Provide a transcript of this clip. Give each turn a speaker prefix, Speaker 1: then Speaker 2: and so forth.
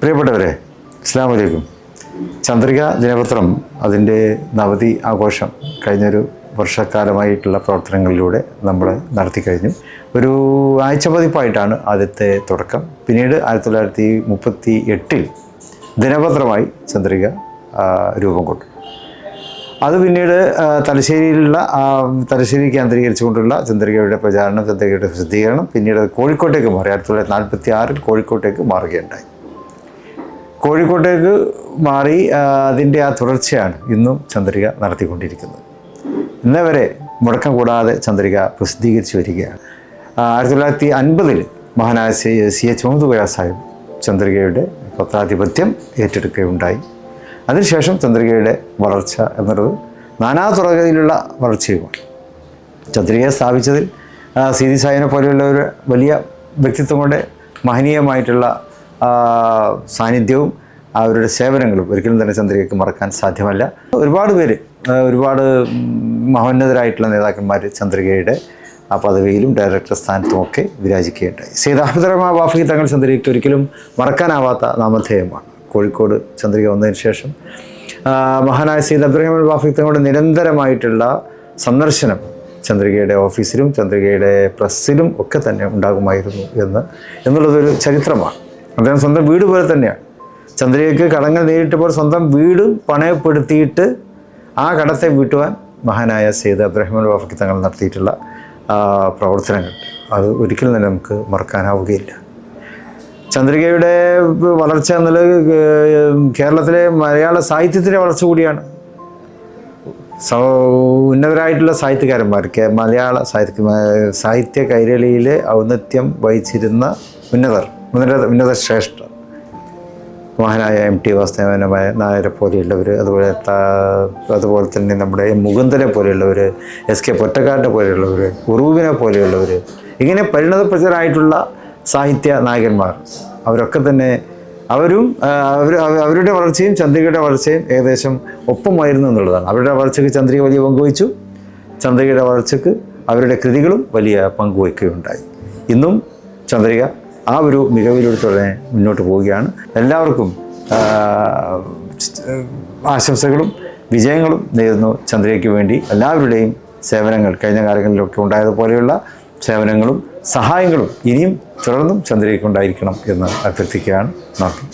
Speaker 1: പ്രിയപ്പെട്ടവരെ അസ്സാം വലൈക്കും ചന്ദ്രിക ദിനപത്രം അതിന്റെ നവതി ആഘോഷം കഴിഞ്ഞൊരു വർഷക്കാലമായിട്ടുള്ള പ്രവർത്തനങ്ങളിലൂടെ നമ്മൾ നടത്തി കഴിഞ്ഞു. ഒരു ആഴ്ച പതിപ്പായിട്ടാണ് ആദ്യത്തെ തുടക്കം. പിന്നീട് ആയിരത്തി തൊള്ളായിരത്തി മുപ്പത്തി എട്ടിൽ ദിനപത്രമായി ചന്ദ്രിക രൂപം കൊണ്ടു. അത് പിന്നീട് തലശ്ശേരിയിലുള്ള തലശ്ശേരി കേന്ദ്രീകരിച്ചുകൊണ്ടുള്ള ചന്ദ്രികയുടെ പ്രചാരണം ചന്ദ്രികയുടെ പ്രസിദ്ധീകരണം പിന്നീട് കോഴിക്കോട്ടേക്ക് മാറി. ആയിരത്തി തൊള്ളായിരത്തി നാൽപ്പത്തി ആറിൽ കോഴിക്കോട്ടേക്ക് മാറുകയുണ്ടായി. കോഴിക്കോട്ടേക്ക് മാറി അതിന്റെ ആ തുടർച്ചയാണ് ഇന്നും ചന്ദ്രിക നടത്തിക്കൊണ്ടിരിക്കുന്നത്. ഇന്നേ വരെ മുടക്കം കൂടാതെ ചന്ദ്രിക പ്രസിദ്ധീകരിച്ചു വരികയാണ്. ആയിരത്തി തൊള്ളായിരത്തി അൻപതിൽ മഹാനായ C C H Muhammad Sahib ചന്ദ്രികയുടെ പത്രാധിപത്യം ഏറ്റെടുക്കുകയുണ്ടായി. അതിനുശേഷം ചന്ദ്രികയുടെ വളർച്ച എന്നുള്ളത് നാനാ തുറകയിലുള്ള വളർച്ചയുമാണ്. ചന്ദ്രികയെ സ്ഥാപിച്ചതിൽ സി. ഡി സായിനെ പോലെയുള്ള ഒരു വലിയ വ്യക്തിത്വം കൊണ്ട് മഹനീയമായിട്ടുള്ള സാന്നിധ്യവും അവരുടെ സേവനങ്ങളും ഒരിക്കലും തന്നെ ചന്ദ്രികയ്ക്ക് മറക്കാൻ സാധ്യമല്ല. ഒരുപാട് പേര് ഒരുപാട് മഹോന്നതരായിട്ടുള്ള നേതാക്കന്മാർ ചന്ദ്രികയുടെ ആ പദവിയിലും ഡയറക്ടർ സ്ഥാനത്തും ഒക്കെ വിരാജിക്കുകയുണ്ടായി. സീതാഭദ്രമാ അഹമ്മദ് വാഫി തങ്ങൾ ചന്ദ്രികയ്ക്ക് ഒരിക്കലും മറക്കാനാവാത്ത നാമധേയമാണ്. കോഴിക്കോട് ചന്ദ്രിക വന്നതിന് ശേഷം മഹാനായ സീത അബ്ദുറഹ്മാൻ വാഫി തങ്ങളുടെ നിരന്തരമായിട്ടുള്ള സന്ദർശനം ചന്ദ്രികയുടെ ഓഫീസിലും ചന്ദ്രികയുടെ പ്രസ്സിലും ഒക്കെ തന്നെ ഉണ്ടാകുമായിരുന്നു എന്ന് എന്നുള്ളതൊരു ചരിത്രമാണ്. അദ്ദേഹം സ്വന്തം വീട് പോലെ തന്നെയാണ് ചന്ദ്രികയ്ക്ക് കടങ്ങൾ നേരിട്ടപ്പോൾ സ്വന്തം വീട് പണയപ്പെടുത്തിയിട്ട് ആ കടത്തെ വീട്ടുവാൻ മഹാനായ സെയ്ദ് അബ്ദുറഹ്മാൻ വാഫക്കി തങ്ങൾ നടത്തിയിട്ടുള്ള പ്രവർത്തനങ്ങൾ. അത് ഒരിക്കലും തന്നെ നമുക്ക് മറക്കാനാവുകയില്ല. ചന്ദ്രികയുടെ വളർച്ച എന്നുള്ളത് കേരളത്തിലെ മലയാള സാഹിത്യത്തിന്റെ വളർച്ച കൂടിയാണ്. ഉന്നതരായിട്ടുള്ള സാഹിത്യകാരന്മാർക്ക് മലയാള സാഹിത്യ സാഹിത്യ കൈരളിയിലെ ഔന്നത്യം വഹിച്ചിരുന്ന ഉന്നതർ. ഉന്നത ഉന്നത ശ്രേഷ്ഠ മഹാനായ എം ടി വാസുദേവന നായരെ പോലെയുള്ളവർ അതുപോലെ അതുപോലെ തന്നെ നമ്മുടെ മുകുന്ദനെ പോലെയുള്ളവർ എസ് കെ പൊറ്റക്കാടിനെ പോലെയുള്ളവർ ഉറൂബിനെ പോലെയുള്ളവർ ഇങ്ങനെ പരിണതപ്രചരായിട്ടുള്ള സാഹിത്യ നായകന്മാർ. അവരൊക്കെ തന്നെ അവരും അവർ അവരുടെ വളർച്ചയും ചന്ദ്രികയുടെ വളർച്ചയും ഏകദേശം ഒപ്പമായിരുന്നു എന്നുള്ളതാണ്. അവരുടെ വളർച്ചയ്ക്ക് ചന്ദ്രിക വലിയ പങ്കുവഹിച്ചു. ചന്ദ്രികയുടെ വളർച്ചയ്ക്ക് അവരുടെ കൃതികളും വലിയ പങ്കുവയ്ക്കുകയുണ്ടായി. ഇന്നും ചന്ദ്രിക ആ ഒരു മികവിലൂടെ തന്നെ മുന്നോട്ട് പോവുകയാണ്. എല്ലാവർക്കും ആശംസകളും വിജയങ്ങളും നേരുന്നു ചന്ദ്രയ്ക്ക് വേണ്ടി. എല്ലാവരുടെയും സേവനങ്ങൾ കഴിഞ്ഞ കാലങ്ങളിലൊക്കെ ഉണ്ടായതുപോലെയുള്ള സേവനങ്ങളും സഹായങ്ങളും ഇനിയും തുടർന്നും ചന്ദ്രയ്ക്ക് ഉണ്ടായിരിക്കണം എന്ന് അഭ്യർത്ഥിക്കുകയാണ്. നന്ദി.